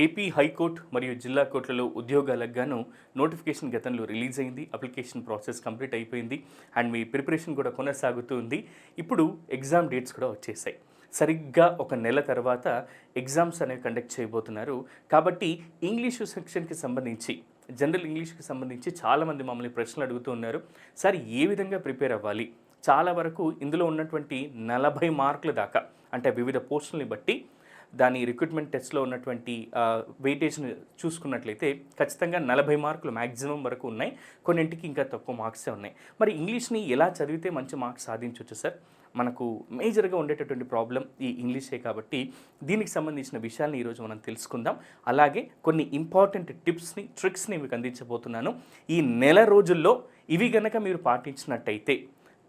AP high court మరియు జిల్లా కోర్టులలో ఉద్యోగాలకు గాను నోటిఫికేషన్ గతంలో రిలీజ్ అయింది. అప్లికేషన్ ప్రాసెస్ కంప్లీట్ అయిపోయింది. అండ్ మీ ప్రిపరేషన్ కూడా కొనసాగుతూ ఉంది. ఇప్పుడు ఎగ్జామ్ డేట్స్ కూడా వచ్చేసాయి. సరిగ్గా ఒక నెల తర్వాత ఎగ్జామ్స్ అనేవి కండక్ట్ చేయబోతున్నారు. కాబట్టి ఇంగ్లీషు సెక్షన్కి సంబంధించి జనరల్ ఇంగ్లీష్కి సంబంధించి చాలామంది మమ్మల్ని ప్రశ్నలు అడుగుతూ ఉన్నారు. సార్ ఏ విధంగా ప్రిపేర్ అవ్వాలి? చాలా వరకు ఇందులో ఉన్నటువంటి నలభై మార్కుల దాకా అంటే వివిధ పోస్టుల్ని బట్టి దాని రిక్రూట్మెంట్ టెస్ట్లో ఉన్నటువంటి వెయిటేజ్ని చూసుకున్నట్లయితే ఖచ్చితంగా నలభై మార్కులు మ్యాక్సిమం వరకు ఉన్నాయి. కొన్నింటికి ఇంకా తక్కువ మార్క్సే ఉన్నాయి. మరి ఇంగ్లీష్ని ఎలా చదివితే మంచి మార్క్స్ సాధించవచ్చు సార్ మనకు మేజర్గా ఉండేటటువంటి ప్రాబ్లం ఈ ఇంగ్లీషే కాబట్టి దీనికి సంబంధించిన విషయాల్ని ఈరోజు మనం తెలుసుకుందాం. అలాగే కొన్ని ఇంపార్టెంట్ టిప్స్ని ట్రిక్స్ని మీకు అందించబోతున్నాను. ఈ నెల రోజుల్లో ఇవి గనక మీరు పాటించినట్టయితే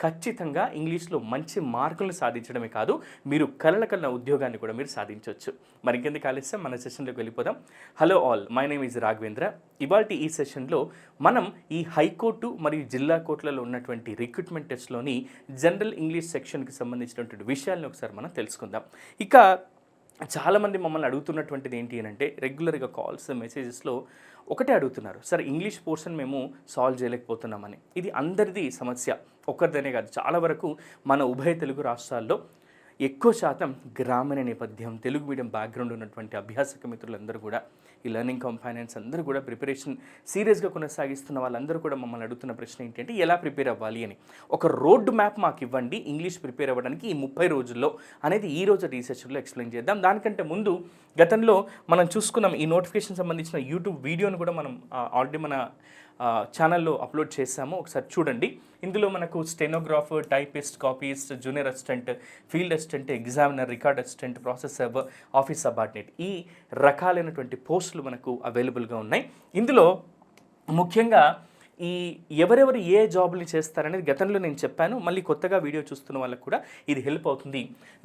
ఖచ్చితంగా ఇంగ్లీష్లో మంచి మార్కులను సాధించడమే కాదు మీరు కలల కలన ఉద్యోగాన్ని కూడా మీరు సాధించవచ్చు మరి ఇంకెందుకు ఆలస్యం? మన సెషన్లోకి వెళ్ళిపోదాం. Hello all my name is Raghavendra ఇవాళ ఈ సెషన్లో మనం ఈ హైకోర్టు మరియు జిల్లా కోర్టులలో ఉన్నటువంటి రిక్రూట్మెంట్ టెస్ట్లోని జనరల్ ఇంగ్లీష్ సెక్షన్కి సంబంధించినటువంటి విషయాలను ఒకసారి మనం తెలుసుకుందాం. ఇక చాలామంది మమ్మల్ని అడుగుతున్నటువంటిది ఏంటి అని అంటే రెగ్యులర్గా కాల్స్ మెసేజెస్లో ఒకటే అడుగుతున్నారు. సార్ ఇంగ్లీష్ పోర్షన్ మేము సాల్వ్ చేయలేకపోతున్నామని. ఇది అందరిది సమస్య. ఒక్కరిదనే కాదు చాలా వరకు మన ఉభయ తెలుగు రాష్ట్రాల్లో ఎక్కువ శాతం గ్రామీణ నేపథ్యం తెలుగు మీడియం బ్యాక్గ్రౌండ్ ఉన్నటువంటి అభ్యాసక మిత్రులందరూ కూడా ఈ లెర్నింగ్ కంపానియన్స్ అందరూ కూడా ప్రిపరేషన్ సీరియస్గా కొనసాగిస్తున్న వాళ్ళందరూ కూడా మమ్మల్ని అడుగుతున్న ప్రశ్న ఏంటంటే ఎలా ప్రిపేర్ అవ్వాలి అని. ఒక రోడ్ మ్యాప్ మాకు ఇవ్వండి ఇంగ్లీష్ ప్రిపేర్ అవ్వడానికి ఈ ముప్పై రోజుల్లో అనేది ఈ రోజు రీసెర్చ్లో ఎక్స్ప్లెయిన్ చేద్దాం. దానికంటే ముందు గతంలో మనం చూసుకున్నాం ఈ నోటిఫికేషన్ సంబంధించిన యూట్యూబ్ వీడియోను కూడా మనం ఆల్రెడీ మన ఛానల్లో అప్లోడ్ చేశాము. ఒకసారి చూడండి. ఇందులో మనకు stenographer typist copyist junior assistant field assistant examiner record assistant process server office subordinate ఈ రకాలైనటువంటి పోస్టులు మనకు అవైలబుల్గా ఉన్నాయి. ఇందులో ముఖ్యంగా ఈ ఎవరెవరు ఏ జాబ్ని చేస్తారనేది గతంలో నేను చెప్పాను. మళ్ళీ కొత్తగా వీడియో చూస్తున్న వాళ్ళకు కూడా ఇది హెల్ప్ అవుతుంది.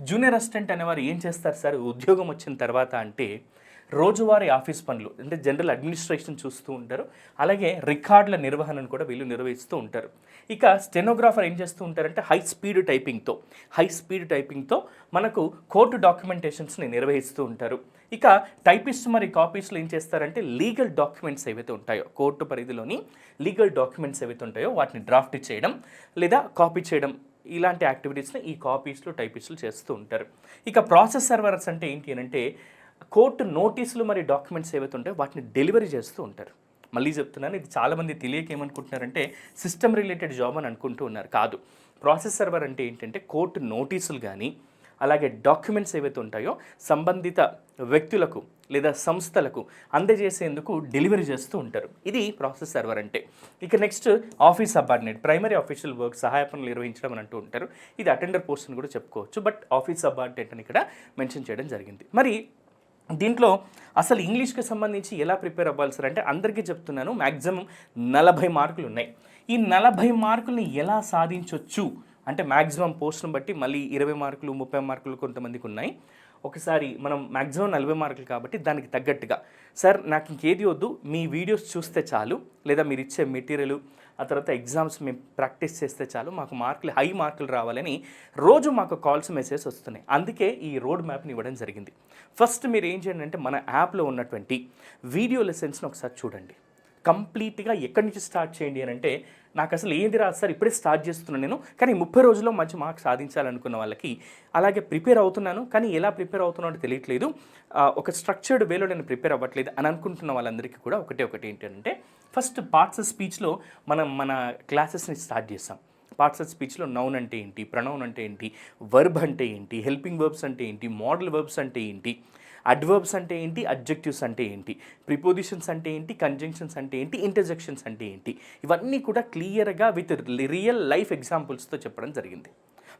జూనియర్ అసిస్టెంట్ అనేవారు ఏం చేస్తారు సార్? ఉద్యోగం వచ్చిన తర్వాత అంటే రోజువారీ ఆఫీస్ పనులు అంటే జనరల్ అడ్మినిస్ట్రేషన్ చూస్తూ ఉంటారు. అలాగే రికార్డుల నిర్వహణను కూడా వీళ్ళు నిర్వహిస్తూ ఉంటారు. ఇక స్టెనోగ్రాఫర్ ఏం చేస్తూ ఉంటారంటే హై స్పీడ్ టైపింగ్తో హై స్పీడ్ టైపింగ్తో మనకు కోర్టు డాక్యుమెంటేషన్స్ని నిర్వహిస్తూ ఉంటారు. ఇక టైపిస్ట్ మరి కాపీస్లో ఏం చేస్తారంటే లీగల్ డాక్యుమెంట్స్ ఏవైతే ఉంటాయో కోర్టు పరిధిలోని లీగల్ డాక్యుమెంట్స్ ఏవైతే ఉంటాయో వాటిని డ్రాఫ్ట్ చేయడం లేదా కాపీ చేయడం ఇలాంటి యాక్టివిటీస్ని ఈ కాపీస్లో టైపిస్టులు చేస్తూ ఉంటారు. ఇక ప్రాసెస్ సర్వర్స్ అంటే ఏంటి అని అంటే కోర్టు నోటీసులు మరి డాక్యుమెంట్స్ ఏవైతే ఉంటాయో వాటిని డెలివరీ చేస్తూ ఉంటారు. మళ్ళీ చెప్తున్నాను ఇది చాలామంది తెలియక ఏమనుకుంటున్నారంటే సిస్టమ్ రిలేటెడ్ జాబ్ అని అనుకుంటూ ఉన్నారు. కాదు ప్రాసెస్ సర్వర్ అంటే ఏంటంటే కోర్టు నోటీసులు కానీ అలాగే డాక్యుమెంట్స్ ఏవైతే ఉంటాయో సంబంధిత వ్యక్తులకు లేదా సంస్థలకు అందజేసేందుకు డెలివరీ చేస్తూ ఉంటారు. ఇది ప్రాసెస్ సర్వర్ అంటే. ఇక next office subordinate primary official work సహాయ పనులు నిర్వహించడం అని అంటూ ఉంటారు. ఇది అటెండర్ పోస్ట్ అని కూడా చెప్పుకోవచ్చు బట్ ఆఫీస్ సబార్డినేట్ అని ఇక్కడ మెన్షన్ చేయడం జరిగింది. మరి దీంట్లో అసలు ఇంగ్లీష్కి సంబంధించి ఎలా ప్రిపేర్ అవ్వాలి సార్? అంటే అందరికీ చెప్తున్నాను మ్యాక్సిమం నలభై మార్కులు ఉన్నాయి. ఈ నలభై మార్కుల్ని ఎలా సాధించవచ్చు అంటే మ్యాక్సిమం పోస్టును బట్టి మళ్ళీ ఇరవై మార్కులు ముప్పై మార్కులు కొంతమందికి ఉన్నాయి. ఒకసారి మనం మ్యాక్సిమం నలభై మార్కులు కాబట్టి దానికి తగ్గట్టుగా. సార్ నాకు ఇంకేది వద్దు మీ వీడియోస్ చూస్తే చాలు లేదా మీరు ఇచ్చే మెటీరియల్ ఆ తర్వాత ఎగ్జామ్స్ మేము ప్రాక్టీస్ చేస్తే చాలు మాకు మార్కులు హై మార్కులు రావాలని రోజు మాకు కాల్స్ మెసేజ్ వస్తున్నాయి. అందుకే ఈ రోడ్ మ్యాప్ని ఇవ్వడం జరిగింది. ఫస్ట్ మీరు ఏం చేయండి అంటే మన యాప్లో ఉన్నటువంటి వీడియో లెసన్స్ని ఒకసారి చూడండి. కంప్లీట్గా ఎక్కడి నుంచి స్టార్ట్ చేయండి అని అంటే నాకు అసలు ఏంది రాదు సార్ ఇప్పుడే స్టార్ట్ చేస్తున్నాను నేను. కానీ ముప్పై రోజుల్లో మంచి మార్క్స్ సాధించాలనుకున్న వాళ్ళకి అలాగే ప్రిపేర్ అవుతున్నాను. కానీ ఎలా ప్రిపేర్ అవుతున్నాడో తెలియట్లేదు. ఒక స్ట్రక్చర్డ్ వేలో నేను ప్రిపేర్ అవ్వట్లేదు అని అనుకుంటున్న వాళ్ళందరికీ కూడా ఒకటే ఒకటి ఏంటంటే ఫస్ట్ పార్ట్స్ స్పీచ్లో మనం మన క్లాసెస్ని స్టార్ట్ చేస్తాం. పార్ట్స్ ఆఫ్ స్పీచ్లో నౌన్ అంటే ఏంటి ప్రనౌన్ అంటే ఏంటి వర్బ్ అంటే ఏంటి హెల్పింగ్ వర్బ్స్ అంటే ఏంటి మోడల్ వర్బ్స్ అంటే ఏంటి అడ్వర్బ్స్ అంటే ఏంటి? అబ్జెక్టివ్స్ అంటే ఏంటి? ప్రిపోజిషన్స్ అంటే ఏంటి? కంజంక్షన్స్ అంటే ఏంటి? ఇంటర్జెక్షన్స్ అంటే ఏంటి? ఇవన్నీ కూడా క్లియర్గా విత్ రియల్ లైఫ్ ఎగ్జాంపుల్స్తో చెప్పడం జరిగింది.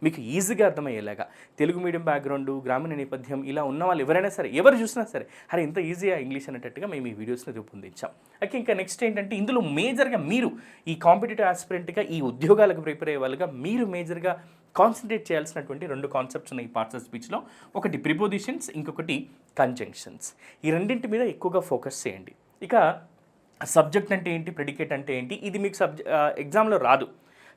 మీకు ఈజీగా అర్థమయ్యేలాగా. తెలుగు మీడియం బ్యాక్గ్రౌండ్ గ్రామీణ నేపథ్యం ఇలా ఉన్న వాళ్ళు ఎవరైనా సరే ఎవరు చూసినా సరే అరే ఇంత ఈజీగా ఇంగ్లీష్ అనేటట్టుగా మేము ఈ వీడియోస్ని రూపొందించాం. ఓకే ఇంకా నెక్స్ట్ ఏంటంటే ఇందులో మేజర్గా మీరు ఈ కాంపిటేటివ్ ఆస్పిరెంట్గా ఈ ఉద్యోగాలకు ప్రిపేర్ అయ్యే వాళ్ళుగా మీరు మేజర్గా కాన్సన్ట్రేట్ చేయాల్సినటువంటి రెండు కాన్సెప్ట్స్ ఉన్నాయి ఈ పార్ట్స్ ఆఫ్ స్పీచ్లో. ఒకటి ప్రిపోజిషన్స్ ఇంకొకటి కంజంక్షన్స్. ఈ రెండింటి మీద ఎక్కువగా ఫోకస్ చేయండి. ఇక సబ్జెక్ట్ అంటే ఏంటి ప్రెడికేట్ అంటే ఏంటి ఇది మీకు సబ్జె ఎగ్జామ్లో రాదు.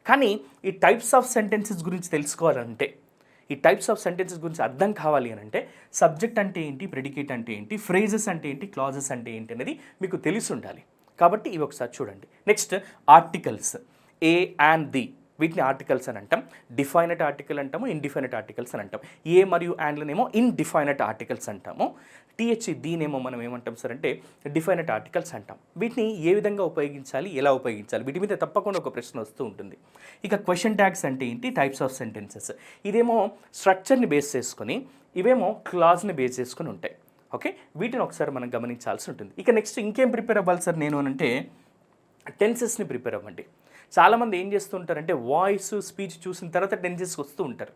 కానీ ఈ టైప్స్ ఆఫ్ సెంటెన్సెస్ గురించి తెలుసుకోవాలంటే ఈ టైప్స్ ఆఫ్ సెంటెన్సెస్ గురించి అర్థం కావాలి అని అంటే సబ్జెక్ట్ అంటే ఏంటి ప్రెడికేట్ అంటే ఏంటి ఫ్రేజెస్ అంటే ఏంటి క్లాజెస్ అంటే ఏంటి అనేది మీకు తెలిసి ఉండాలి. కాబట్టి ఇవి ఒకసారి చూడండి. Next articles a and the వీటిని ఆర్టికల్స్ అని అంటాం. డిఫైనట్ ఆర్టికల్ అంటాము ఇన్డిఫైనట్ ఆర్టికల్స్ అని అంటాం. ఏ మరియు యాండ్లనేమో ఇన్డిఫైనట్ ఆర్టికల్స్ అంటాము. టీహెచ్ దీనేమో మనం ఏమంటాం సార్ అంటే డిఫైనట్ ఆర్టికల్స్ అంటాం. వీటిని ఏ విధంగా ఉపయోగించాలి ఎలా ఉపయోగించాలి వీటి మీద తప్పకుండా ఒక ప్రశ్న వస్తూ ఉంటుంది. ఇక క్వశ్చన్ ట్యాగ్స్ అంటే ఏంటి? Types of sentences. ఇదేమో స్ట్రక్చర్ని బేస్ చేసుకొని ఇవేమో క్లాజ్ని బేస్ చేసుకొని ఉంటాయి. ఓకే? వీటిని ఒకసారి మనం గమనించాల్సి ఉంటుంది. ఇక నెక్స్ట్ ఇంకేం ప్రిపేర్ అవ్వాలి సార్ నేను అని అంటే టెన్సెస్ని ప్రిపేర్ అవ్వండి. చాలామంది ఏం చేస్తుంటారంటే వాయిస్ స్పీచ్ చూసిన తర్వాత టెన్సెస్ వస్తూ ఉంటారు.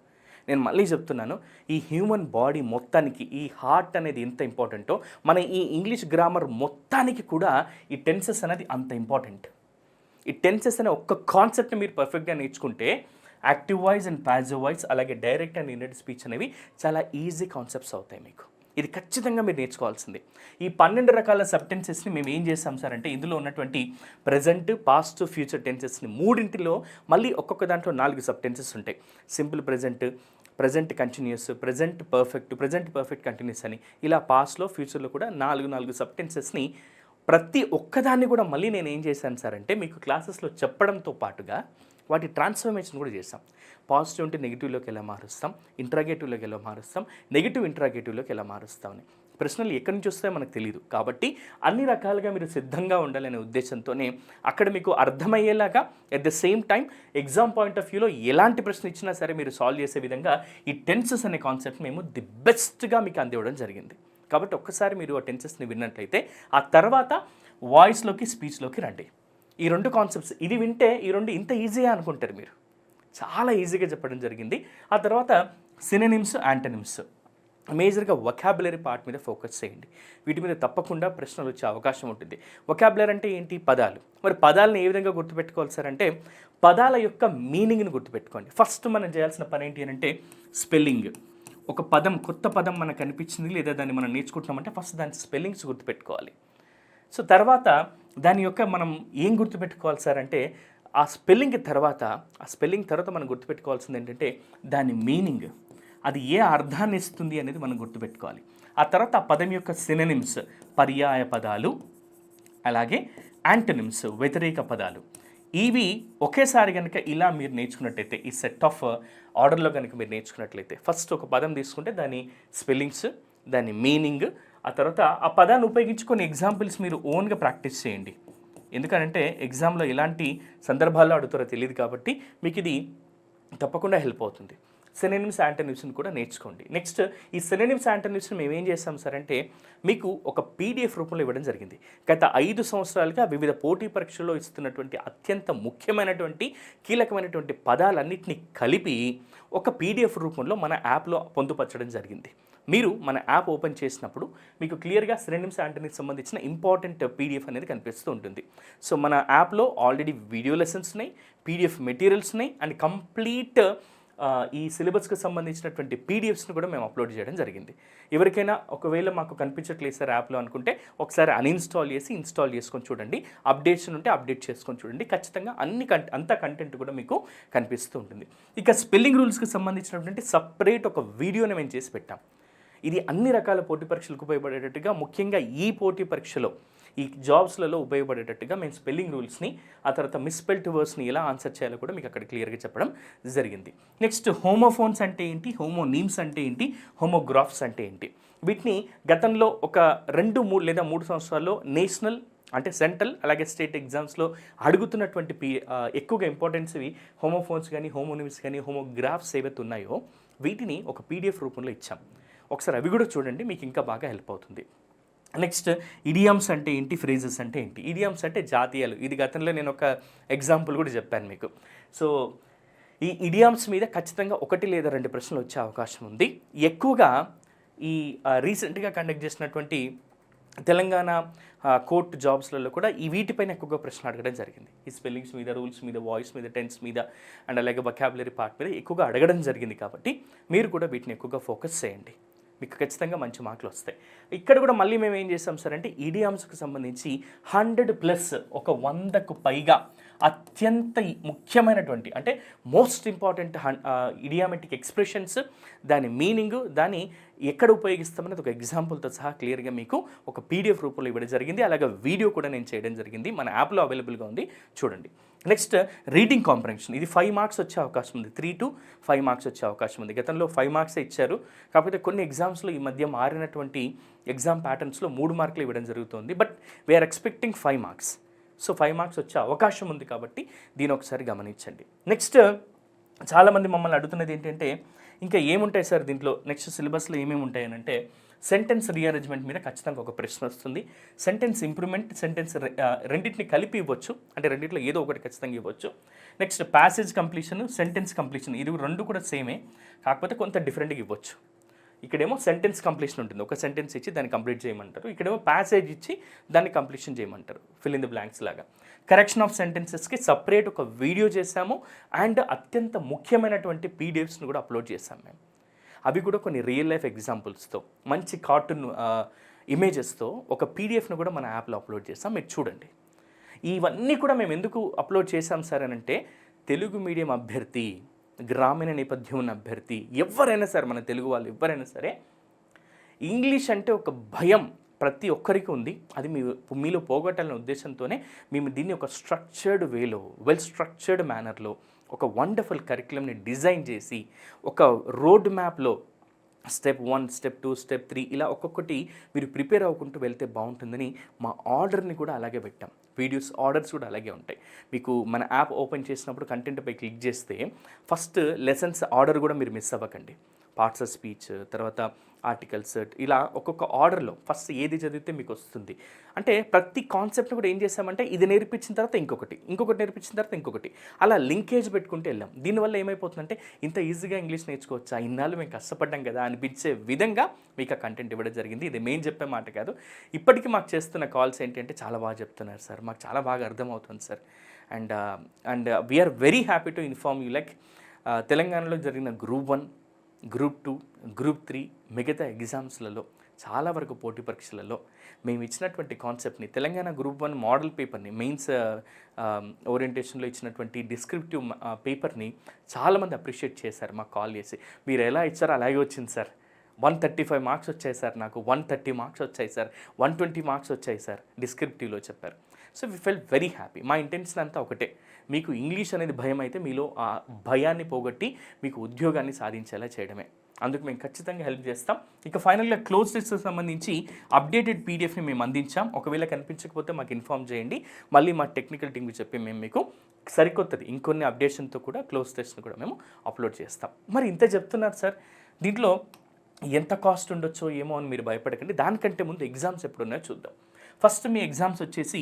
నేను మళ్ళీ చెప్తున్నాను ఈ హ్యూమన్ బాడీ మొత్తానికి ఈ హార్ట్ అనేది ఎంత ఇంపార్టెంటో మన ఈ ఇంగ్లీష్ గ్రామర్ మొత్తానికి కూడా ఈ టెన్సెస్ అనేది అంత ఇంపార్టెంట్. ఈ టెన్సెస్ అనే ఒక్క కాన్సెప్ట్ని మీరు పర్ఫెక్ట్గా నేర్చుకుంటే active voice and passive voice అలాగే డైరెక్ట్ అండ్ ఇండెడ్ స్పీచ్ అనేవి చాలా ఈజీ కాన్సెప్ట్స్ అవుతాయి మీకు. ఇది ఖచ్చితంగా మీరు నేర్చుకోవాల్సింది. ఈ పన్నెండు రకాల సబ్ టెన్సెస్ని మేము ఏం చేస్తాం సార్ అంటే ఇందులో ఉన్నటువంటి ప్రజెంట్ పాస్ట్ ఫ్యూచర్ టెన్సెస్ని మూడింటిలో మళ్ళీ ఒక్కొక్క దాంట్లో నాలుగు సబ్ టెన్సెస్ ఉంటాయి. Simple present present continuous present perfect present perfect continuous అని. ఇలా పాస్ట్లో ఫ్యూచర్లో కూడా నాలుగు నాలుగు సబ్ టెన్సెస్ని ప్రతి ఒక్కదాన్ని కూడా మళ్ళీ నేను ఏం చేశాను సార్ అంటే మీకు క్లాసెస్లో చెప్పడంతో పాటుగా వాటి ట్రాన్స్ఫర్మేషన్ కూడా చేస్తాం. పాజిటివ్ ఉంటే నెగిటివ్లోకి ఎలా మారుస్తాం? ఇంట్రాగేటివ్లోకి ఎలా మారుస్తాం? నెగిటివ్ ఇంట్రాగేటివ్లోకి ఎలా మారుస్తామని ప్రశ్నలు ఎక్కడి నుంచి వస్తాయో మనకు తెలియదు కాబట్టి అన్ని రకాలుగా మీరు సిద్ధంగా ఉండాలనే ఉద్దేశంతోనే అక్కడ మీకు అర్థమయ్యేలాగా at the same time exam point of వ్యూలో ఎలాంటి ప్రశ్న ఇచ్చినా సరే మీరు సాల్వ్ చేసే విధంగా ఈ టెన్సెస్ అనే కాన్సెప్ట్ మేము ది బెస్ట్గా మీకు అందివ్వడం జరిగింది. కాబట్టి ఒక్కసారి మీరు ఆ టెన్సెస్ని విన్నట్లయితే ఆ తర్వాత వాయిస్లోకి స్పీచ్లోకి రండి. ఈ రెండు కాన్సెప్ట్స్ ఇది వింటే ఈ రెండు ఇంత ఈజీగా అనుకుంటారు మీరు. చాలా ఈజీగా చెప్పడం జరిగింది. ఆ తర్వాత సిననిమ్స్ యాంటనిమ్స్ మేజర్గా వొకాబులరీ పార్ట్ మీద ఫోకస్ చేయండి. వీటి మీద తప్పకుండా ప్రశ్నలు వచ్చే అవకాశం ఉంటుంది. వొకాబులరీ అంటే ఏంటి? పదాలు. మరి పదాలను ఏ విధంగా గుర్తుపెట్టుకోవాలి సార్ అంటే పదాల యొక్క మీనింగ్ని గుర్తుపెట్టుకోండి. ఫస్ట్ మనం చేయాల్సిన పని ఏంటి అంటే స్పెల్లింగ్ ఒక పదం కొత్త పదం మనకు కనిపించింది లేదా దాన్ని మనం నేర్చుకుంటున్నామంటే ఫస్ట్ దాని స్పెల్లింగ్స్ గుర్తుపెట్టుకోవాలి. సో తర్వాత దాని యొక్క మనం ఏం గుర్తుపెట్టుకోవాలి సార్ అంటే ఆ స్పెల్లింగ్ తర్వాత ఆ స్పెల్లింగ్ తర్వాత మనం గుర్తుపెట్టుకోవాల్సింది ఏంటంటే దాని మీనింగ్. అది ఏ అర్థాన్ని ఇస్తుంది అనేది మనం గుర్తుపెట్టుకోవాలి. ఆ తర్వాత ఆ పదం యొక్క సిననిమ్స్ పర్యాయ పదాలు అలాగే యాంటనిమ్స్ వ్యతిరేక పదాలు. ఇవి ఒకేసారి కనుక ఇలా మీరు నేర్చుకున్నట్టయితే ఈ సెట్ ఆఫ్ ఆర్డర్లో కనుక మీరు నేర్చుకున్నట్లయితే ఫస్ట్ ఒక పదం తీసుకుంటే దాని స్పెల్లింగ్స్ దాని మీనింగ్ ఆ తర్వాత ఆ పదాన్ని ఉపయోగించి కొన్ని ఎగ్జాంపుల్స్ మీరు ఓన్గా ప్రాక్టీస్ చేయండి. ఎందుకంటే ఎగ్జామ్లో ఎలాంటి సందర్భాల్లో అడుగుతారో తెలియదు కాబట్టి మీకు ఇది తప్పకుండా హెల్ప్ అవుతుంది. సెనెనిమ్స్ యాంటనిమ్స్ని కూడా నేర్చుకోండి. నెక్స్ట్ ఈ సెననిమ్స్ యాంటనిమ్స్ని మేము ఏం చేస్తాం సార్ అంటే మీకు ఒక పీడిఎఫ్ రూపంలో ఇవ్వడం జరిగింది. గత ఐదు సంవత్సరాలుగా వివిధ పోటీ పరీక్షల్లో ఇస్తున్నటువంటి అత్యంత ముఖ్యమైనటువంటి కీలకమైనటువంటి పదాలన్నింటినీ కలిపి ఒక పీడిఎఫ్ రూపంలో మన యాప్లో పొందుపరచడం జరిగింది. మీరు మన యాప్ ఓపెన్ చేసినప్పుడు మీకు క్లియర్గా సినిమ్స్ యాంటనీకి సంబంధించిన ఇంపార్టెంట్ పీడిఎఫ్ అనేది కనిపిస్తూ ఉంటుంది. సో మన యాప్లో ఆల్రెడీ వీడియో లెసన్స్ ఉన్నాయి పీడిఎఫ్ మెటీరియల్స్ ఉన్నాయి అండ్ కంప్లీట్ ఈ సిలబస్కి సంబంధించినటువంటి పీడిఎఫ్స్ని కూడా మేము అప్లోడ్ చేయడం జరిగింది. ఎవరికైనా ఒకవేళ మాకు కనిపించట్లేదు సార్ యాప్లో అనుకుంటే ఒకసారి అన్ఇన్స్టాల్ చేసి ఇన్స్టాల్ చేసుకొని చూడండి. అప్డేట్స్ ఉంటే అప్డేట్ చేసుకొని చూడండి. ఖచ్చితంగా అన్ని కంట అంత కంటెంట్ కూడా మీకు కనిపిస్తూ ఉంటుంది. ఇక స్పెల్లింగ్ రూల్స్కి సంబంధించినటువంటి సపరేట్ ఒక వీడియోని మేము చేసి పెట్టాం. ఇది అన్ని రకాల పోటీ పరీక్షలకు ఉపయోగపడేటట్టుగా ముఖ్యంగా ఈ పోటీ పరీక్షలో ఈ జాబ్స్లలో ఉపయోగపడేటట్టుగా మేము స్పెల్లింగ్ రూల్స్ని ఆ తర్వాత మిస్పెల్ట్ వర్డ్స్ని ఎలా ఆన్సర్ చేయాలో కూడా మీకు అక్కడ క్లియర్గా చెప్పడం జరిగింది. నెక్స్ట్ హోమోఫోన్స్ అంటే ఏంటి? హోమోనీమ్స్ అంటే ఏంటి? హోమోగ్రాఫ్స్ అంటే ఏంటి? వీటిని గతంలో ఒక రెండు మూడు లేదా మూడు సంవత్సరాల్లో నేషనల్ అంటే సెంట్రల్ అలాగే స్టేట్ ఎగ్జామ్స్లో అడుగుతున్నటువంటి పీ ఎక్కువగా ఇంపార్టెన్స్ ఇవి హోమోఫోన్స్ కానీ హోమోనిమ్స్ కానీ హోమోగ్రాఫ్స్ ఏవైతే ఉన్నాయో వీటిని ఒక పీడిఎఫ్ రూపంలో ఇచ్చాం. ఒకసారి అవి కూడా చూడండి మీకు ఇంకా బాగా హెల్ప్ అవుతుంది. నెక్స్ట్ ఇడియమ్స్ అంటే ఏంటి ఫ్రేజెస్ అంటే ఏంటి? ఇడియమ్స్ అంటే జాతీయాలు. ఇది గతంలో నేను ఒక ఎగ్జాంపుల్ కూడా చెప్పాను మీకు. సో ఈ ఇడియమ్స్ మీద ఖచ్చితంగా ఒకటి లేదా రెండు ప్రశ్నలు వచ్చే అవకాశం ఉంది. ఎక్కువగా ఈ రీసెంట్గా కండక్ట్ చేసినటువంటి తెలంగాణ కోర్టు జాబ్స్లలో కూడా ఈ వీటిపైన ఎక్కువగా ప్రశ్న అడగడం జరిగింది. ఈ స్పెల్లింగ్స్ మీద రూల్స్ మీద వాయిస్ మీద టెన్స్ మీద అండ్ అలాగే వొకాబులరీ పార్ట్ మీద ఎక్కువగా అడగడం జరిగింది కాబట్టి మీరు కూడా వీటిని ఎక్కువగా ఫోకస్ చేయండి. మీకు ఖచ్చితంగా మంచి మార్కులు వస్తాయి. ఇక్కడ కూడా మళ్ళీ మేము ఏం చేస్తాం సార్ అంటే ఈడియామ్స్కి సంబంధించి హండ్రెడ్ ప్లస్ ఒక వందకు పైగా అత్యంత ముఖ్యమైనటువంటి అంటే మోస్ట్ ఇంపార్టెంట్ ఇడియామెటిక్ ఎక్స్ప్రెషన్స్ దాని మీనింగ్ దాన్ని ఎక్కడ ఉపయోగిస్తామనేది ఒక ఎగ్జాంపుల్తో సహా క్లియర్గా మీకు ఒక పీడిఎఫ్ రూపంలో ఇవ్వడం జరిగింది. అలాగే వీడియో కూడా నేను చేయడం జరిగింది. మన యాప్లో అవైలబుల్గా ఉంది. చూడండి. నెక్స్ట్ రీడింగ్ కాంప్రహెన్షన్ ఇది ఫైవ్ మార్క్స్ వచ్చే అవకాశం ఉంది. త్రీ టు ఫైవ్ మార్క్స్ వచ్చే అవకాశం ఉంది. గతంలో ఫైవ్ మార్క్సే ఇచ్చారు. కాకపోతే కొన్ని ఎగ్జామ్స్లో ఈ మధ్య మారినటువంటి ఎగ్జామ్ ప్యాటర్న్స్లో మూడు మార్కులు ఇవ్వడం జరుగుతుంది. But we are expecting five marks so five marks వచ్చే అవకాశం ఉంది కాబట్టి దీని ఒకసారి గమనించండి. నెక్స్ట్ చాలామంది మమ్మల్ని అడుగుతున్నది ఏంటంటే ఇంకా ఏముంటాయి సార్ దీంట్లో? నెక్స్ట్ సిలబస్లో ఏమేమి ఉంటాయి అంటే సెంటెన్స్ రీఅరేంజ్మెంట్ మీద ఖచ్చితంగా ఒక ప్రశ్న వస్తుంది. సెంటెన్స్ ఇంప్రూవ్మెంట్ సెంటెన్స్ రెండింటిని కలిపి ఇవ్వచ్చు. అంటే రెండింటిలో ఏదో ఒకటి ఖచ్చితంగా ఇవ్వచ్చు. Next passage completion sentence completion ఇది రెండు కూడా సేమే. కాకపోతే కొంత డిఫరెంట్గా ఇవ్వచ్చు. ఇక్కడేమో సెంటెన్స్ కంప్లీషన్ ఉంటుంది. ఒక సెంటెన్స్ ఇచ్చి దాన్ని కంప్లీట్ చేయమంటారు. ఇక్కడేమో ప్యాసేజ్ ఇచ్చి దాన్ని కంప్లీషన్ చేయమంటారు. ఫిల్ ఇన్ ది బ్లాంక్స్ లాగా. కరెక్షన్ ఆఫ్ సెంటెన్సెస్కి సపరేట్ ఒక వీడియో చేశాము. అండ్ అత్యంత ముఖ్యమైనటువంటి పీడిఎఫ్స్ని కూడా అప్లోడ్ చేశాము మేము. అవి కూడా కొన్ని రియల్ లైఫ్ ఎగ్జాంపుల్స్తో మంచి కార్టూన్ ఇమేజెస్తో ఒక పీడిఎఫ్ను కూడా మన యాప్లో అప్లోడ్ చేస్తాం మీరు చూడండి. ఇవన్నీ కూడా మేము ఎందుకు అప్లోడ్ చేశాం సార్ అని అంటే తెలుగు మీడియం అభ్యర్థి గ్రామీణ నేపథ్యం ఉన్న అభ్యర్థి ఎవరైనా సరే మన తెలుగు వాళ్ళు ఎవరైనా సరే ఇంగ్లీష్ అంటే ఒక భయం ప్రతి ఒక్కరికి ఉంది. అది మీ మీలో పోగొట్టాలనే ఉద్దేశంతోనే మేము దీన్ని ఒక స్ట్రక్చర్డ్ వేలో వెల్ స్ట్రక్చర్డ్ మేనర్లో ఒక వండర్ఫుల్ కరికులంని డిజైన్ చేసి ఒక రోడ్ మ్యాప్లో step one step two step three ఇలా ఒక్కొక్కటి మీరు ప్రిపేర్ అవ్వకుంటూ వెళ్తే బాగుంటుందని మా ఆర్డర్ని కూడా అలాగే పెట్టాం. వీడియోస్ ఆర్డర్స్ కూడా అలాగే ఉంటాయి. మీకు మన యాప్ ఓపెన్ చేసినప్పుడు కంటెంట్పై క్లిక్ చేస్తే ఫస్ట్ లెసన్స్ ఆర్డర్ కూడా మీరు మిస్ అవ్వకండి. పార్ట్స్ ఆఫ్ స్పీచ్ తర్వాత ఆర్టికల్స్ ఇలా ఒక్కొక్క ఆర్డర్లో ఫస్ట్ ఏది చదివితే మీకు వస్తుంది. అంటే ప్రతి కాన్సెప్ట్ని కూడా ఏం చేసామంటే ఇది నేర్పించిన తర్వాత ఇంకొకటి ఇంకొకటి నేర్పించిన తర్వాత ఇంకొకటి. అలా లింకేజ్ పెట్టుకుంటూ వెళ్ళాం. దీనివల్ల ఏమైపోతుందంటే ఇంత ఈజీగా ఇంగ్లీష్ నేర్చుకోవచ్చా? ఇన్నాళ్ళు మేము కష్టపడ్డాం కదా అనిపించే విధంగా మీకు ఆ కంటెంట్ ఇవ్వడం జరిగింది. ఇది మేము చెప్పే మాట కాదు. ఇప్పటికీ మాకు చేస్తున్న కాల్స్ ఏంటంటే చాలా బాగా చెప్తున్నారు సార్. మాకు చాలా బాగా అర్థమవుతుంది sir. And and we are very happy to inform you like తెలంగాణలో జరిగిన group one group two group three మిగతా ఎగ్జామ్స్లలో చాలా వరకు పోటీ పరీక్షలలో మేము ఇచ్చినటువంటి కాన్సెప్ట్ని తెలంగాణ గ్రూప్ వన్ మోడల్ పేపర్ని మెయిన్స్ ఓరియంటేషన్లో ఇచ్చినటువంటి డిస్క్రిప్టివ్ పేపర్ని చాలామంది అప్రిషియేట్ చేశారు మాకు కాల్ చేసి. మీరు ఎలా ఇచ్చారో అలాగే వచ్చింది sir. One thirty five marks వచ్చాయి సార్ నాకు. వన్ థర్టీ మార్క్స్ వచ్చాయి సార్. వన్ ట్వంటీ మార్క్స్ వచ్చాయి సార్. డిస్క్రిప్టివ్లో చెప్పారు. So we felt very happy. మా ఇంటెన్షన్ అంతా ఒకటే. మీకు ఇంగ్లీష్ అనేది భయం అయితే మీలో ఆ భయాన్ని పోగొట్టి మీకు ఉద్యోగాన్ని సాధించేలా చేయడమే. అందుకు మేము ఖచ్చితంగా హెల్ప్ చేస్తాం. ఇక ఫైనల్గా క్లోజ్ లిస్ట్కి సంబంధించి అప్డేటెడ్ పీడిఎఫ్ని మేము అందించాం. ఒకవేళ కనిపించకపోతే మాకు ఇన్ఫామ్ చేయండి. మళ్ళీ మా టెక్నికల్ టీంకి చెప్పి మేము మీకు సరికొత్తది. ఇంకొన్ని అప్డేషన్తో కూడా క్లోజ్ టెస్ట్ని కూడా మేము అప్లోడ్ చేస్తాం. మరి ఇంత చెప్తున్నారు సార్. దీంట్లో ఎంత కాస్ట్ ఉండొచ్చో ఏమో అని మీరు భయపడకండి. దానికంటే ముందు ఎగ్జామ్స్ ఎప్పుడు ఉన్నాయో చూద్దాం. ఫస్ట్ మీ ఎగ్జామ్స్ వచ్చేసి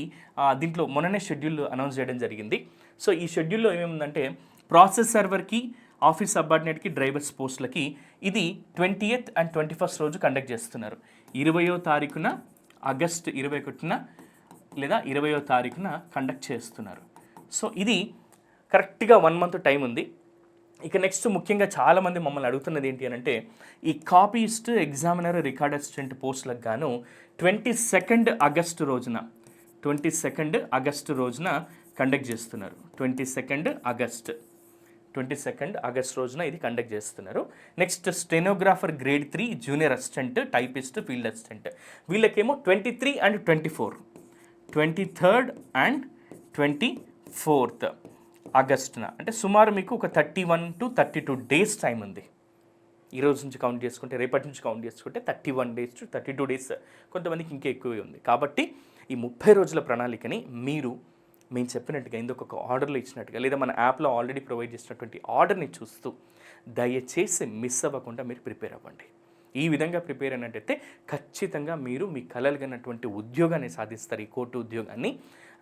దీంట్లో మొన్ననే షెడ్యూల్ అనౌన్స్ చేయడం జరిగింది. సో ఈ షెడ్యూల్లో ఏమేముందంటే ప్రాసెస్ సర్వర్కి ఆఫీస్ సబార్డినేట్కి డ్రైవర్స్ పోస్టులకి ఇది twenty eighth and twenty first రోజు కండక్ట్ చేస్తున్నారు. ఇరవయో తారీఖున ఆగస్ట్ ఇరవై ఒకటిన లేదా ఇరవయో తారీఖున కండక్ట్ చేస్తున్నారు. సో ఇది కరెక్ట్గా వన్ మంత్ టైం ఉంది. ఇక నెక్స్ట్ ముఖ్యంగా చాలామంది మమ్మల్ని అడుగుతున్నది ఏంటి అని అంటే ఈ కాపీస్ట్ ఎగ్జామినర్ రికార్డ్ అసిస్టెంట్ పోస్టులకు గాను ట్వంటీ సెకండ్ ఆగస్టు రోజున ట్వంటీ సెకండ్ ఆగస్టు రోజున కండక్ట్ చేస్తున్నారు. Twenty second August twenty second August రోజున ఇది కండక్ట్ చేస్తున్నారు. Next stenographer grade three junior assistant typist field assistant వీళ్ళకేమో twenty three and twenty four twenty third and twenty fourth ఆగస్టున. అంటే సుమారు మీకు ఒక thirty one to thirty two days time ఉంది. ఈ రోజు నుంచి కౌంట్ చేసుకుంటే రేపటి నుంచి కౌంట్ చేసుకుంటే thirty one days to thirty two days కొంతమందికి ఇంకా ఎక్కువే ఉంది. కాబట్టి ఈ ముప్పై రోజుల ప్రణాళికని మీరు మేము చెప్పినట్టుగా ఇందుకు ఆర్డర్లు ఆర్డర్లో ఇచ్చినట్టుగా లేదా మన యాప్లో ఆల్రెడీ ప్రొవైడ్ చేసినటువంటి ఆర్డర్ని చూస్తూ దయచేసి మిస్ అవ్వకుండా మీరు ప్రిపేర్ అవ్వండి. ఈ విధంగా ప్రిపేర్ అయినట్టయితే ఖచ్చితంగా మీరు మీ కలలుగన్నటువంటి ఉద్యోగాన్ని సాధిస్తారు ఈ కోర్టు ఉద్యోగాన్ని.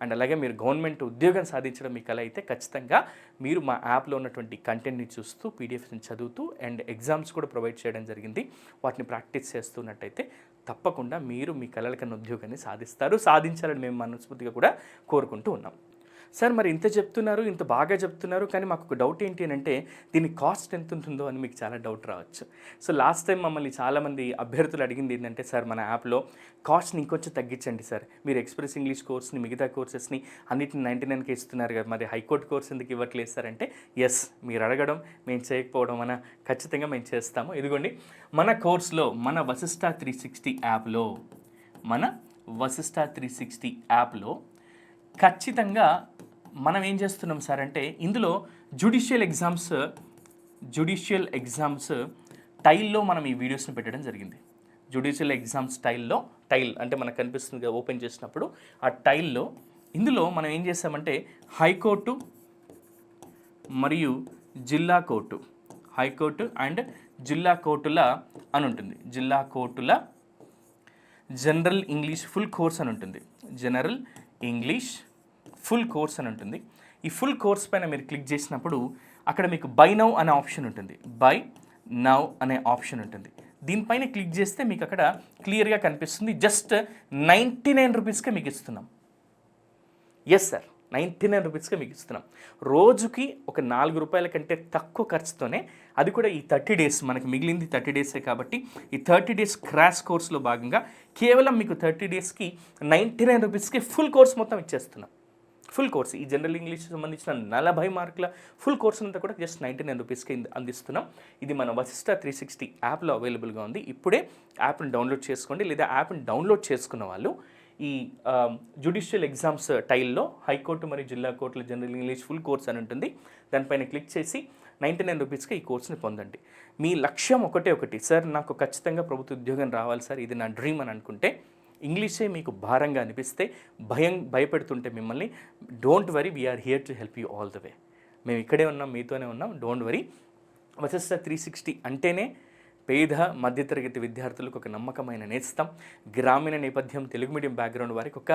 అండ్ అలాగే మీరు గవర్నమెంట్ ఉద్యోగం సాధించడం మీ కల అయితే ఖచ్చితంగా మీరు మా యాప్లో ఉన్నటువంటి కంటెంట్ని చూస్తూ పీడిఎఫ్ని చదువుతూ అండ్ ఎగ్జామ్స్ కూడా ప్రొవైడ్ చేయడం జరిగింది. వాటిని ప్రాక్టీస్ చేస్తున్నట్టయితే తప్పకుండా మీరు మీ కలల కన్నా ఉద్యోగాన్ని సాధిస్తారు సాధించాలని మేము మనస్ఫూర్తిగా కూడా కోరుకుంటూ ఉన్నాం. సార్ మరి ఇంత చెప్తున్నారు ఇంత బాగా చెప్తున్నారు కానీ మాకు ఒక డౌట్ ఏంటి అని అంటే దీని కాస్ట్ ఎంత ఉంటుందో అని మీకు చాలా డౌట్ రావచ్చు. సో లాస్ట్ టైం మమ్మల్ని చాలామంది అభ్యర్థులు అడిగింది ఏంటంటే సార్ మన యాప్లో కాస్ట్ని ఇంకొంచెం తగ్గించండి సార్. మీరు ఎక్స్ప్రెస్ ఇంగ్లీష్ కోర్స్ని మిగతా కోర్సెస్ని అన్నిటిని నైంటీ నైన్కి ఇస్తున్నారు కదా మరి హైకోర్టు కోర్స్ ఎందుకు ఇవ్వట్లేదు సార్? అంటే ఎస్ మీరు అడగడం మేము చేయకపోవడం అన్న ఖచ్చితంగా మేము చేస్తాము. ఇదిగోండి మన కోర్స్లో మన వశిష్ట త్రీ సిక్స్టీ యాప్లో మన వశిష్ట త్రీ సిక్స్టీ యాప్లో ఖచ్చితంగా మనం ఏం చేస్తున్నాం సార్ అంటే ఇందులో జుడిషియల్ ఎగ్జామ్స్ జుడిషియల్ ఎగ్జామ్స్ టైల్లో మనం ఈ వీడియోస్ని పెట్టడం జరిగింది. జుడిషియల్ ఎగ్జామ్స్ టైల్లో టైల్ అంటే మనకు కనిపిస్తుంది ఓపెన్ చేసినప్పుడు ఆ టైల్లో ఇందులో మనం ఏం చేసామంటే హైకోర్టు మరియు జిల్లా కోర్టు హైకోర్టు అండ్ జిల్లా కోర్టుల అని ఉంటుంది. జిల్లా కోర్టుల జనరల్ ఇంగ్లీష్ ఫుల్ కోర్స్ అని ఉంటుంది. జనరల్ ఇంగ్లీష్ ఫుల్ కోర్స్ అని ఉంటుంది. ఈ ఫుల్ కోర్స్ పైన మీరు క్లిక్ చేసినప్పుడు అక్కడ మీకు బై నౌ అనే ఆప్షన్ ఉంటుంది. బై నౌ అనే ఆప్షన్ ఉంటుంది. దీనిపైన క్లిక్ చేస్తే మీకు అక్కడ క్లియర్గా కనిపిస్తుంది. జస్ట్ నైంటీ నైన్ రూపీస్కే మీకు ఇస్తున్నాం. ఎస్ సార్ నైంటీ నైన్ రూపీస్కే మీకు ఇస్తున్నాం. రోజుకి ఒక నాలుగు రూపాయల కంటే తక్కువ ఖర్చుతోనే అది కూడా ఈ థర్టీ డేస్ మనకి మిగిలింది థర్టీ డేసే కాబట్టి ఈ థర్టీ డేస్ క్రాష్ కోర్స్లో భాగంగా కేవలం మీకు థర్టీ డేస్కి నైంటీ నైన్ రూపీస్కి ఫుల్ కోర్స్ మొత్తం ఇచ్చేస్తున్నాం. Full course. ఈ జనరల్ ఇంగ్లీష్ సంబంధించిన నలభై మార్కుల ఫుల్ కోర్స్ అంతా కూడా జస్ట్ నైంటీ నైన్ రూపీస్కి అందిస్తున్నాం. ఇది మన వశిష్ట త్రీ సిక్స్టీ యాప్లో అవైలబుల్గా ఉంది. ఇప్పుడే యాప్ని డౌన్లోడ్ చేసుకోండి. లేదా యాప్ని డౌన్లోడ్ చేసుకున్న వాళ్ళు ఈ జుడిషియల్ ఎగ్జామ్స్ టైల్లో హైకోర్టు మరియు జిల్లా కోర్టుల జనరల్ ఇంగ్లీష్ ఫుల్ కోర్స్ అని ఉంటుంది. దానిపైన క్లిక్ చేసి నైంటీ నైన్ రూపీస్కి ఈ కోర్స్ని పొందండి. మీ లక్ష్యం ఒకటే ఒకటి. సార్ నాకు ఖచ్చితంగా ప్రభుత్వ ఉద్యోగం రావాలి సార్. ఇది నా డ్రీమ్ అని అనుకుంటే ఇంగ్లీషే మీకు భారంగా అనిపిస్తే భయం భయపెడుతుంటే మిమ్మల్ని don't worry we are here to help you all the way మేము ఇక్కడే ఉన్నాం మీతోనే ఉన్నాం don't worry Vasishta three sixty అంటేనే పేద మధ్యతరగతి విద్యార్థులకు ఒక నమ్మకమైన నేస్తం. గ్రామీణ నేపథ్యం తెలుగు మీడియం బ్యాక్గ్రౌండ్ వారికి ఒక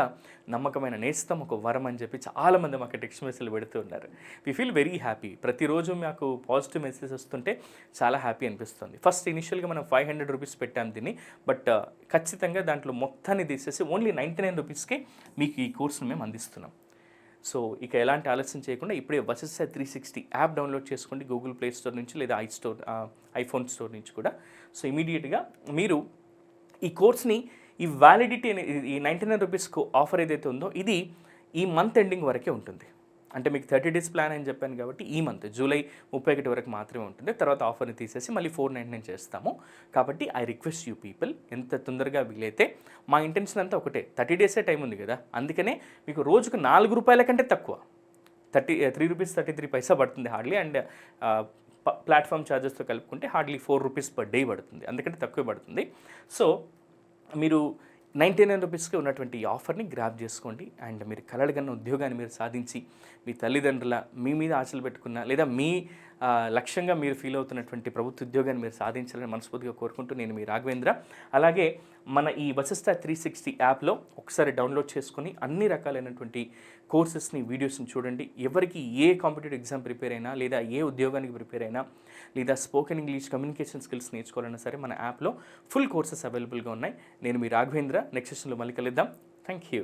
నమ్మకమైన నేస్తం ఒక వరం అని చెప్పి చాలామంది మాకు టెక్స్ట్ మెసేజ్లు పెడుతూ ఉన్నారు. వి ఫీల్ వెరీ హ్యాపీ ప్రతిరోజు మాకు పాజిటివ్ మెసేజ్ వస్తుంటే చాలా హ్యాపీ అనిపిస్తుంది. ఫస్ట్ ఇనిషియల్గా మనం ఫైవ్ హండ్రెడ్ రూపీస్ పెట్టాం దీన్ని. బట్ uh, ఖచ్చితంగా దాంట్లో మొత్తాన్ని తీసేసి ఓన్లీ నైంటీ నైన్ రూపీస్కే మీకు ఈ కోర్సును మేము అందిస్తున్నాం. సో ఇక ఎలాంటి ఆలస్యం చేయకుండా ఇప్పుడే వసెస్ త్రీ సిక్స్టీ యాప్ డౌన్లోడ్ చేసుకోండి గూగుల్ ప్లే స్టోర్ నుంచి లేదా ఐ స్టోర్ ఐఫోన్ స్టోర్ నుంచి కూడా. సో ఇమీడియట్గా మీరు ఈ కోర్స్ని ఈ వ్యాలిడిటీ అనే ఈ నైంటీ నైన్ రూపీస్కు ఆఫర్ ఏదైతే ఉందో ఇది ఈ మంత్ ఎండింగ్ వరకే ఉంటుంది. అంటే మీకు థర్టీ డేస్ ప్లాన్ అని చెప్పాను కాబట్టి ఈ మంత్ జూలై ముప్పై ఒకటి వరకు మాత్రమే ఉంటుంది. తర్వాత ఆఫర్ని తీసేసి మళ్ళీ ఫోర్ నైన్ నైన్ చేస్తాము. కాబట్టి ఐ రిక్వెస్ట్ యూ పీపుల్ ఎంత తొందరగా వీలైతే మా ఇంటెన్షన్ అంతా ఒకటే. థర్టీ డేసే టైం ఉంది కదా అందుకనే మీకు రోజుకు నాలుగు రూపాయల కంటే తక్కువ. Thirty three rupees thirty three paisa పడుతుంది హార్డ్లీ అండ్ ప్లాట్ఫామ్ ఛార్జెస్తో కలుపుకుంటే hardly four rupees per day పడుతుంది. అందుకంటే తక్కువ పడుతుంది. సో మీరు నైంటీ నైన్ రూపీస్కి ఉన్నటువంటి ఈ ఆఫర్ని గ్రాప్ చేసుకోండి. అండ్ మీరు కలడగన్న ఉద్యోగాన్ని మీరు సాధించి మీ తల్లిదండ్రుల మీ మీద ఆశలు పెట్టుకున్న లేదా మీ లక్ష్యంగా మీరు ఫీల్ అవుతున్నటువంటి ప్రభుత్వ ఉద్యోగాన్ని మీరు సాధించాలని మనస్ఫూర్తిగా కోరుకుంటూ నేను మీ రాఘవేంద్ర. అలాగే మన ఈ వశిష్ట త్రీ సిక్స్టీ యాప్లో ఒకసారి డౌన్లోడ్ చేసుకుని అన్ని రకాలైనటువంటి కోర్సెస్ని వీడియోస్ని చూడండి. ఎవరికి ఏ కాంపిటేటివ్ ఎగ్జామ్ ప్రిపేర్ అయినా లేదా ఏ ఉద్యోగానికి ప్రిపేర్ అయినా లేదా స్పోకెన్ ఇంగ్లీష్ కమ్యూనికేషన్ స్కిల్స్ నేర్చుకోవాలన్నా సరే మన యాప్లో ఫుల్ కోర్సెస్ అవైలబుల్గా ఉన్నాయి. నేను మీ రాఘవేంద్ర. నెక్స్ట్ సెషన్లో మళ్ళీ కలుద్దాం. Thank you.